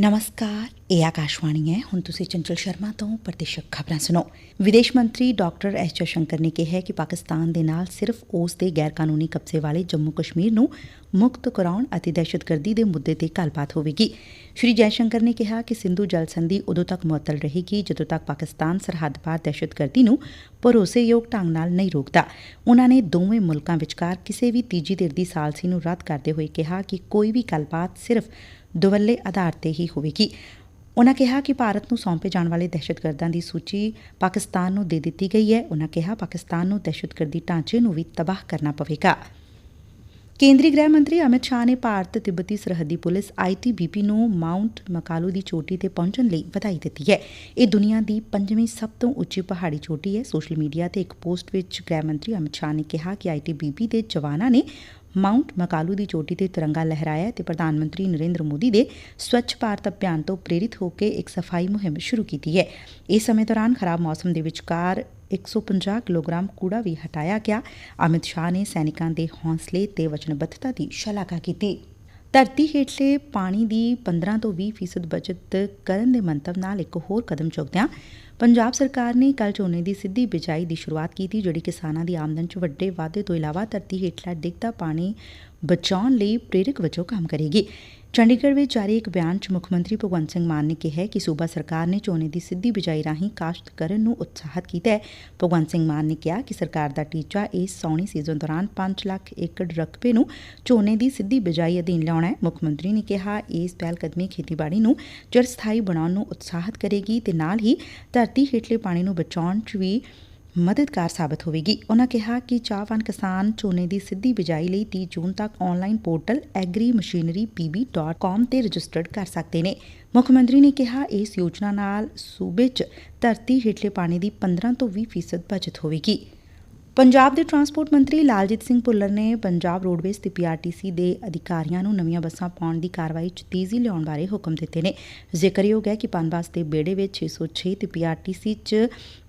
ਨਮਸਕਾਰ ਇਹ ਆਕਾਸ਼ਵਾਣੀ ਹੈ ਹੁਣ ਤੁਸੀਂ ਚੰਚਲ ਸ਼ਰਮਾ ਤੋਂ ਪ੍ਰਤੀਸ਼ਕ ਖਬਰਾਂ ਸੁਣੋ ਵਿਦੇਸ਼ ਮੰਤਰੀ ਡਾਕਟਰ ਐਸ ਜੈਸ਼ੰਕਰ ਨੇ ਕਿਹਾ ਕਿ ਪਾਕਿਸਤਾਨ ਦੇ ਨਾਲ ਸਿਰਫ ਉਸ ਦੇ ਗੈਰ ਕਾਨੂੰਨੀ ਕਬਜ਼ੇ ਵਾਲੇ ਜੰਮੂ ਕਸ਼ਮੀਰ ਨੂੰ ਮੁਕਤ ਕਰਾਉਣ ਅਤੇ ਦਹਿਸ਼ਤਗਰਦੀ ਦੇ ਮੁੱਦੇ ਤੇ ਗੱਲਬਾਤ ਹੋਵੇਗੀ ਸ਼੍ਰੀ ਜੈਸ਼ੰਕਰ ਨੇ ਕਿਹਾ ਕਿ ਸਿੰਧੂ ਜਲ ਸੰਧੀ ਉਦੋਂ ਤੱਕ ਮੁਅੱਤਲ ਰਹੇਗੀ ਜਦੋਂ ਤੱਕ ਪਾਕਿਸਤਾਨ ਸਰਹੱਦ ਪਾਰ ਦਹਿਸ਼ਤਗਰਦੀ ਨੂੰ ਭਰੋਸੇਯੋਗ ਢੰਗ ਨਾਲ ਨਹੀਂ ਰੋਕਦਾ ਉਨਾਂ ਨੇ ਦੋਵੇਂ ਮੁਲਕਾਂ ਵਿਚਕਾਰ ਕਿਸੇ ਵੀ ਤੀਜੀ ਧਿਰ ਦੀ ਸਾਲਸੀ ਨੂੰ ਰੱਦ ਕਰਦੇ ਹੋਏ ਕਿਹਾ ਕਿ ਕੋਈ ਵੀ ਗੱਲਬਾਤ ਸਿਰਫ ਦੁਵੱਲੇ ਆਧਾਰ ਤੇ ਹੀ ਹੋਵੇਗੀ। ਉਨਾਂ ਕਿਹਾ ਕਿ ਭਾਰਤ ਨੂੰ ਸੌਂਪੇ ਜਾਣ ਵਾਲੇ ਦਹਿਸ਼ਤਗਰਦਾਂ ਦੀ ਸੂਚੀ ਪਾਕਿਸਤਾਨ ਨੂੰ ਦੇ ਦਿੱਤੀ ਗਈ ਹੈ। ਉਨਾਂ ਕਿਹਾ, ਪਾਕਿਸਤਾਨ ਨੂੰ ਦਹਿਸ਼ਤਗਰਦੀ ਢਾਂਚੇ ਨੂੰ ਵੀ ਤਬਾਹ ਕਰਨਾ ਪਵੇਗਾ। ਕੇਂਦਰੀ ਗ੍ਰਹਿ ਮੰਤਰੀ ਅਮਿਤ ਸ਼ਾਹ ਨੇ ਭਾਰਤ ਤਿੱਬਤੀ ਸਰਹੱਦੀ ਪੁਲਿਸ ਆਈਟੀਬੀਪੀ ਨੂੰ ਮਾਊਂਟ ਮਕਾਲੂ ਦੀ ਚੋਟੀ ਤੇ ਪਹੁੰਚਣ ਲਈ ਵਧਾਈ ਦਿੱਤੀ ਹੈ। ਇਹ ਦੁਨੀਆ ਦੀ ਪੰਜਵੀਂ ਸਭ ਤੋਂ ਉੱਚੀ ਪਹਾੜੀ ਚੋਟੀ ਹੈ। ਸੋਸ਼ਲ ਮੀਡੀਆ ਤੇ ਇੱਕ ਪੋਸਟ ਵਿੱਚ ਗ੍ਰਹਿ ਮੰਤਰੀ ਅਮਿਤ ਸ਼ਾਹ ਨੇ ਕਿਹਾ ਕਿ ਆਈਟੀਬੀਪੀ ਦੇ ਜਵਾਨਾਂ ਨੇ ਮਾਉਂਟ ਮਕਾਲੂ ਦੀ ਚੋਟੀ ਤੇ ਤਿਰੰਗਾ ਲਹਿਰਾਇਆ ਤੇ ਪ੍ਰਧਾਨ ਮੰਤਰੀ ਨਰਿੰਦਰ ਮੋਦੀ ਦੇ ਸਵੱਛ ਭਾਰਤ ਅਭਿਆਨ ਤੋਂ ਪ੍ਰੇਰਿਤ ਹੋ ਕੇ ਇੱਕ ਸਫ਼ਾਈ ਮੁਹਿੰਮ ਸ਼ੁਰੂ ਕੀਤੀ ਹੈ। ਇਸ ਸਮੇਂ ਦੌਰਾਨ ਖਰਾਬ ਮੌਸਮ ਦੇ ਵਿਚਕਾਰ 150 ਕਿਲੋਗ੍ਰਾਮ ਕੂੜਾ ਵੀ ਹਟਾਇਆ ਗਿਆ। ਅਮਿਤ ਸ਼ਾਹ ਨੇ ਸੈਨਿਕਾਂ ਦੇ ਹੌਸਲੇ ਤੇ ਵਚਨਬੱਧਤਾ ਦੀ ਸ਼ਲਾਘਾ ਕੀਤੀ। ਧਰਤੀ ਹੇਠਲੇ ਪਾਣੀ ਦੀ 15 ਤੋਂ 20 ਫੀਸਦ ਬਚਤ ਕਰਨ ਦੇ ਮੰਤਵ ਨਾਲ ਇੱਕ ਹੋਰ ਕਦਮ ਚੁੱਕਦਿਆਂ ਪੰਜਾਬ ਸਰਕਾਰ ਨੇ ਕੱਲ ਝੋਨੇ ਦੀ ਸਿੱਧੀ ਬਿਜਾਈ ਦੀ ਸ਼ੁਰੂਆਤ ਕੀਤੀ, ਜਿਹੜੀ ਕਿਸਾਨਾਂ ਦੀ ਆਮਦਨ 'ਚ ਵੱਡੇ ਵਾਧੇ ਤੋਂ ਇਲਾਵਾ ਧਰਤੀ ਹੇਠਲਾ ਡਿੱਗਦਾ ਪਾਣੀ ਬਚਾਉਣ ਲਈ ਪ੍ਰੇਰਕ ਵਜੋਂ ਕੰਮ ਕਰੇਗੀ। ਚੰਡੀਗੜ੍ਹ ਵਿੱਚ ਜਾਰੀ ਇੱਕ ਬਿਆਨ 'ਚ ਮੁੱਖ ਮੰਤਰੀ ਭਗਵੰਤ ਸਿੰਘ ਮਾਨ ਨੇ ਕਿਹਾ ਕਿ ਸੁਬਾ ਸਰਕਾਰ ਨੇ ਝੋਨੇ ਦੀ ਸਿੱਧੀ ਬਿਜਾਈ ਰਾਹੀਂ ਕਾਸ਼ਤ ਕਰਨ ਨੂੰ ਉਤਸ਼ਾਹਿਤ ਕੀਤਾ ਹੈ। ਭਗਵੰਤ ਸਿੰਘ ਮਾਨ ਨੇ ਕਿਹਾ ਕਿ ਸਰਕਾਰ ਦਾ ਟੀਚਾ ਇਸ ਸੌਣੀ ਸੀਜ਼ਨ ਦੌਰਾਨ 5 ਲੱਖ ਏਕੜ ਰਕਬੇ ਨੂੰ ਝੋਨੇ ਦੀ ਸਿੱਧੀ ਬਿਜਾਈ ਅਧੀਨ ਲਿਆਉਣਾ ਹੈ। ਮੁੱਖ ਮੰਤਰੀ ਨੇ ਕਿਹਾ, ਇਸ ਪਹਿਲ ਕਦਮੀ ਖੇਤੀਬਾੜੀ ਨੂੰ ਚਿਰਸਥਾਈ ਬਣਾਉਣ ਨੂੰ ਉਤਸ਼ਾਹਿਤ ਕਰੇਗੀ ਤੇ ਨਾਲ ਹੀ ਧਰਤੀ ਹੇਠਲੇ ਪਾਣੀ ਨੂੰ ਬਚਾਉਣ 'ਚ ਵੀ ਮਦਦਗਾਰ ਸਾਬਤ ਹੋਵੇਗੀ। ਉਹਨਾਂ ਕਿਹਾ ਕਿ ਚਾਹਵਾਨ ਕਿਸਾਨ ਝੋਨੇ ਦੀ ਸਿੱਧੀ ਬਿਜਾਈ ਲਈ 30 ਜੂਨ ਤੱਕ ਆਨਲਾਈਨ ਪੋਰਟਲ agrimachinerypb.com ਤੇ ਰਜਿਸਟਰਡ ਕਰ ਸਕਦੇ ਨੇ। ਮੁੱਖ ਮੰਤਰੀ ਨੇ ਕਿਹਾ, ਇਸ ਯੋਜਨਾ ਨਾਲ ਸੂਬੇ 'ਚ ਧਰਤੀ ਹੇਠਲੇ ਪਾਣੀ ਦੀ 15 ਤੋਂ 20 ਫੀਸਦ ਬਚਤ ਹੋਵੇਗੀ। ਪੰਜਾਬ ਦੇ ਟਰਾਂਸਪੋਰਟ ਮੰਤਰੀ ਲਾਲਜੀਤ ਸਿੰਘ ਭੁੱਲਰ ਨੇ ਪੰਜਾਬ ਰੋਡਵੇਜ਼ ਤੇ ਪੀਆਰਟੀਸੀ ਦੇ ਅਧਿਕਾਰੀਆਂ ਨੂੰ ਨਵੀਆਂ ਬੱਸਾਂ ਪਾਉਣ ਦੀ ਕਾਰਵਾਈ 'ਚ ਤੇਜ਼ੀ ਲਿਆਉਣ ਬਾਰੇ ਹੁਕਮ ਦਿੱਤੇ ਨੇ। ਜ਼ਿਕਰਯੋਗ ਹੈ ਕਿ ਪਨਬਸ ਦੇ ਬੇੜੇ ਵਿੱਚ 606 ਤੇ ਪੀਆਰਟੀਸੀ 'ਚ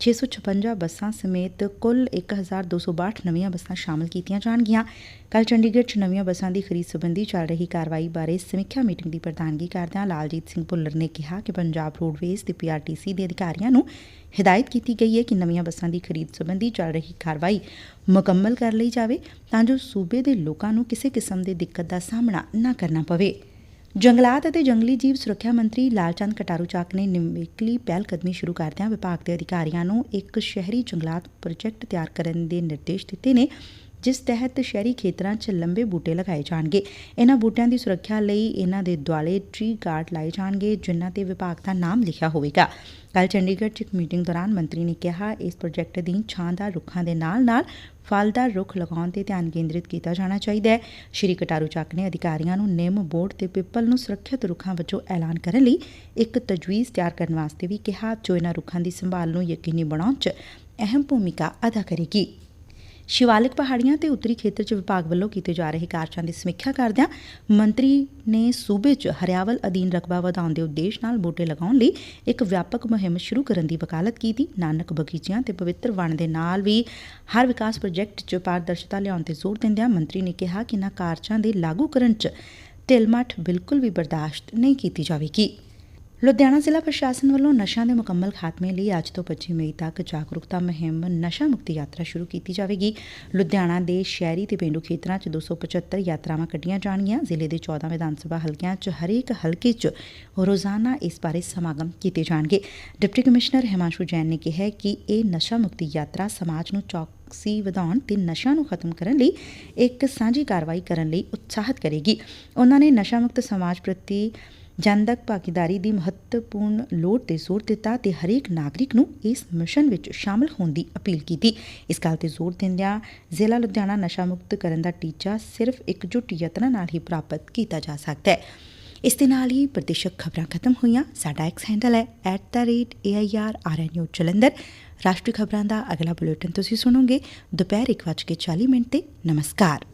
656 ਬੱਸਾਂ ਸਮੇਤ ਕੁੱਲ 1262 ਨਵੀਆਂ ਬੱਸਾਂ ਸ਼ਾਮਲ ਕੀਤੀਆਂ ਜਾਣਗੀਆਂ। ਕੱਲ ਚੰਡੀਗੜ੍ਹ 'ਚ ਨਵੀਆਂ ਬੱਸਾਂ ਦੀ ਖਰੀਦ ਸੰਬੰਧੀ ਚੱਲ ਰਹੀ ਕਾਰਵਾਈ ਬਾਰੇ ਸਮੀਖਿਆ ਮੀਟਿੰਗ ਦੀ ਪ੍ਰਧਾਨਗੀ ਕਰਦਿਆਂ ਲਾਲਜੀਤ ਸਿੰਘ ਭੁੱਲਰ ਨੇ ਕਿਹਾ ਕਿ ਪੰਜਾਬ ਰੋਡਵੇਜ਼ ਤੇ ਪੀਆਰਟੀਸੀ ਦੇ ਅਧਿਕਾਰੀਆਂ ਨੂੰ ਹਦਾਇਤ ਕੀਤੀ ਗਈ ਹੈ ਕਿ ਨਵੀਆਂ ਬੱਸਾਂ ਦੀ ਖਰੀਦ ਸੰਬੰਧੀ ਚੱਲ ਰਹੀ ਕਾਰਵਾਈ ਮੁਕੰਮਲ ਕਰ ਲਈ ਜਾਵੇ ਤਾਂ ਜੋ ਸੂਬੇ ਦੇ ਲੋਕਾਂ ਨੂੰ ਕਿਸੇ ਕਿਸਮ ਦੀ ਦਿੱਕਤ ਦਾ ਸਾਹਮਣਾ ਨਾ ਕਰਨਾ ਪਵੇ। ਜੰਗਲਾਤ ਅਤੇ ਜੰਗਲੀ ਜੀਵ ਸੁਰੱਖਿਆ ਮੰਤਰੀ ਲਾਲਚੰਦ ਕਟਾਰੂ ਚਾਕ ਨੇ ਨਿਵੇਕਲੀ ਪਹਿਲ ਕਦਮੀ ਸ਼ੁਰੂ ਕਰਦਿਆਂ ਵਿਭਾਗ ਦੇ ਅਧਿਕਾਰੀਆਂ ਨੂੰ ਇੱਕ ਸ਼ਹਿਰੀ ਜੰਗਲਾਤ ਪ੍ਰੋਜੈਕਟ ਤਿਆਰ ਕਰਨ ਦੇ ਨਿਰਦੇਸ਼ ਦਿੱਤੇ ਨੇ। ਜਿਸ ਤਹਿਤ ਸ਼ਹਿਰੀ ਖੇਤਰਾਂ 'ਚ ਲੰਬੇ ਬੂਟੇ ਲਗਾਏ ਜਾਣਗੇ। ਇਹਨਾਂ ਬੂਟਿਆਂ ਦੀ ਸੁਰੱਖਿਆ ਲਈ ਇਹਨਾਂ ਦੇ ਦੁਆਲੇ ਟ੍ਰੀ ਗਾਰਡ ਲਾਏ ਜਾਣਗੇ, ਜਿਨ੍ਹਾਂ ਤੇ ਵਿਭਾਗ ਦਾ ਨਾਮ ਲਿਖਿਆ ਹੋਵੇਗਾ। ਕੱਲ ਚੰਡੀਗੜ੍ਹ 'ਚ ਇੱਕ ਮੀਟਿੰਗ ਦੌਰਾਨ ਮੰਤਰੀ ਨੇ ਕਿਹਾ, ਇਸ ਪ੍ਰੋਜੈਕਟ ਅਧੀਨ ਛਾਂਦਾਰ ਰੁੱਖਾਂ ਦੇ ਨਾਲ-ਨਾਲ ਫਲਦਾਰ ਰੁੱਖ ਲਗਾਉਣ ਤੇ ਧਿਆਨ ਕੇਂਦਰਿਤ ਕੀਤਾ ਜਾਣਾ ਚਾਹੀਦਾ ਹੈ। ਸ਼੍ਰੀ ਕਟਾਰੂ ਚੱਕ ਨੇ ਅਧਿਕਾਰੀਆਂ ਨੂੰ ਨਿੰਮ ਬੋਰਡ ਤੇ ਪਿੱਪਲ ਨੂੰ ਸੁਰੱਖਿਅਤ ਰੁੱਖਾਂ ਵਜੋਂ ਐਲਾਨ ਕਰਨ ਲਈ ਇੱਕ ਤਜਵੀਜ਼ ਤਿਆਰ ਕਰਨ ਵਾਸਤੇ ਵੀ ਕਿਹਾ, ਜੋ ਇਹਨਾਂ ਰੁੱਖਾਂ ਦੀ ਸੰਭਾਲ ਨੂੰ ਯਕੀਨੀ ਬਣਾਉਣ 'ਚ ਅਹਿਮ ਭੂਮਿਕਾ ਅਦਾ ਕਰੇਗੀ। ਸ਼ਿਵਾਲਿਕ ਪਹਾੜੀਆਂ ਤੇ ਉੱਤਰੀ ਖੇਤਰ 'ਚ ਵਿਭਾਗ ਵੱਲੋਂ ਕੀਤੇ ਜਾ ਰਹੇ ਕਾਰਜਾਂ ਦੀ ਸਮੀਖਿਆ ਕਰਦਿਆਂ ਮੰਤਰੀ ਨੇ ਸੂਬੇ 'ਚ ਹਰਿਆਵਲ ਅਧੀਨ ਰਕਬਾ ਵਧਾਉਣ ਦੇ ਉਦੇਸ਼ ਨਾਲ ਬੂਟੇ ਲਗਾਉਣ ਲਈ ਇੱਕ ਵਿਆਪਕ ਮੁਹਿੰਮ ਸ਼ੁਰੂ ਕਰਨ ਦੀ ਵਕਾਲਤ ਕੀਤੀ। ਨਾਨਕ ਬਗੀਚਿਆਂ ਤੇ ਪਵਿੱਤਰ ਵਣ ਦੇ ਨਾਲ ਵੀ ਹਰ ਵਿਕਾਸ ਪ੍ਰੋਜੈਕਟ 'ਚ ਪਾਰਦਰਸ਼ਤਾ ਲਿਆਉਣ ਤੇ ਜ਼ੋਰ ਦਿੰਦਿਆਂ ਮੰਤਰੀ ਨੇ ਕਿਹਾ ਕਿ ਇਨ੍ਹਾਂ ਕਾਰਜਾਂ ਦੇ ਲਾਗੂ ਕਰਨ 'ਚ ਢਿਲਮੱਠ ਬਿਲਕੁਲ ਵੀ ਬਰਦਾਸ਼ਤ ਨਹੀਂ ਕੀਤੀ ਜਾਵੇਗੀ। ਲੁਧਿਆਣਾ ਜ਼ਿਲ੍ਹਾ ਪ੍ਰਸ਼ਾਸਨ ਵੱਲੋਂ ਨਸ਼ਿਆਂ ਦੇ ਮੁਕੰਮਲ ਖਾਤਮੇ ਲਈ ਅੱਜ ਤੋਂ 25 ਮਈ ਤੱਕ ਜਾਗਰੂਕਤਾ ਮੁਹਿੰਮ ਨਸ਼ਾ ਮੁਕਤੀ ਯਾਤਰਾ ਸ਼ੁਰੂ ਕੀਤੀ ਜਾਵੇਗੀ। ਲੁਧਿਆਣਾ ਦੇ ਸ਼ਹਿਰੀ ਤੇ ਪੇਂਡੂ ਖੇਤਰਾਂ 'ਚ 275 ਯਾਤਰਾਵਾਂ ਕੱਢੀਆਂ ਜਾਣਗੀਆਂ। ਜ਼ਿਲ੍ਹੇ ਦੇ 14 ਵਿਧਾਨ ਸਭਾ ਹਲਕਿਆਂ 'ਚ ਹਰੇਕ ਹਲਕੇ 'ਚ ਰੋਜ਼ਾਨਾ ਇਸ ਬਾਰੇ ਸਮਾਗਮ ਕੀਤੇ ਜਾਣਗੇ। ਡਿਪਟੀ ਕਮਿਸ਼ਨਰ ਹਿਮਾਂਸ਼ੂ ਜੈਨ ਨੇ ਕਿਹਾ ਕਿ ਇਹ ਨਸ਼ਾ ਮੁਕਤੀ ਯਾਤਰਾ ਸਮਾਜ ਨੂੰ ਚੌਕਸੀ ਵਧਾਉਣ ਤੇ ਨਸ਼ਿਆਂ ਨੂੰ ਖਤਮ ਕਰਨ ਲਈ ਇੱਕ ਸਾਂਝੀ ਕਾਰਵਾਈ ਕਰਨ ਲਈ ਉਤਸ਼ਾਹਿਤ ਕਰੇਗੀ। ਉਹਨਾਂ ਨੇ ਨਸ਼ਾ ਮੁਕਤ ਸਮਾਜ ਪ੍ਰਤੀ ਜਨਤਕ ਭਾਗੀਦਾਰੀ ਦੀ ਮਹੱਤਵਪੂਰਨ ਲੋੜ ਤੇ ਜ਼ੋਰ ਦਿੱਤਾ ਤੇ ਹਰੇਕ ਨਾਗਰਿਕ ਨੂੰ ਇਸ ਮਿਸ਼ਨ ਵਿੱਚ ਸ਼ਾਮਲ ਹੋਣ ਦੀ ਅਪੀਲ ਕੀਤੀ। ਇਸ ਗੱਲ ਤੇ ਜ਼ੋਰ ਦਿੰਦਿਆਂ ਜ਼ਿਲ੍ਹਾ ਲੁਧਿਆਣਾ ਨਸ਼ਾ ਮੁਕਤ ਕਰਨ ਦਾ ਟੀਚਾ ਸਿਰਫ ਇਕਜੁੱਟ ਯਤਨਾਂ ਨਾਲ ਹੀ ਪ੍ਰਾਪਤ ਕੀਤਾ ਜਾ ਸਕਦਾ ਹੈ। ਇਸ ਦੇ ਨਾਲ ਹੀ ਪ੍ਰਤੀਸ਼ਕ ਖਬਰਾਂ ਖਤਮ ਹੋਈਆਂ। ਸਾਡਾ ਐਕਸ ਹੈਂਡਲ ਹੈ @airrnu ਜਲੰਧਰ। ਰਾਸ਼ਟਰੀ ਖਬਰਾਂ ਦਾ ਅਗਲਾ ਬੁਲੇਟਿਨ ਤੁਸੀਂ ਸੁਣੋਗੇ। ਦੁਪਹਿਰ 1:40 ਮਿੰਟ ਤੇ ਨਮਸਕਾਰ।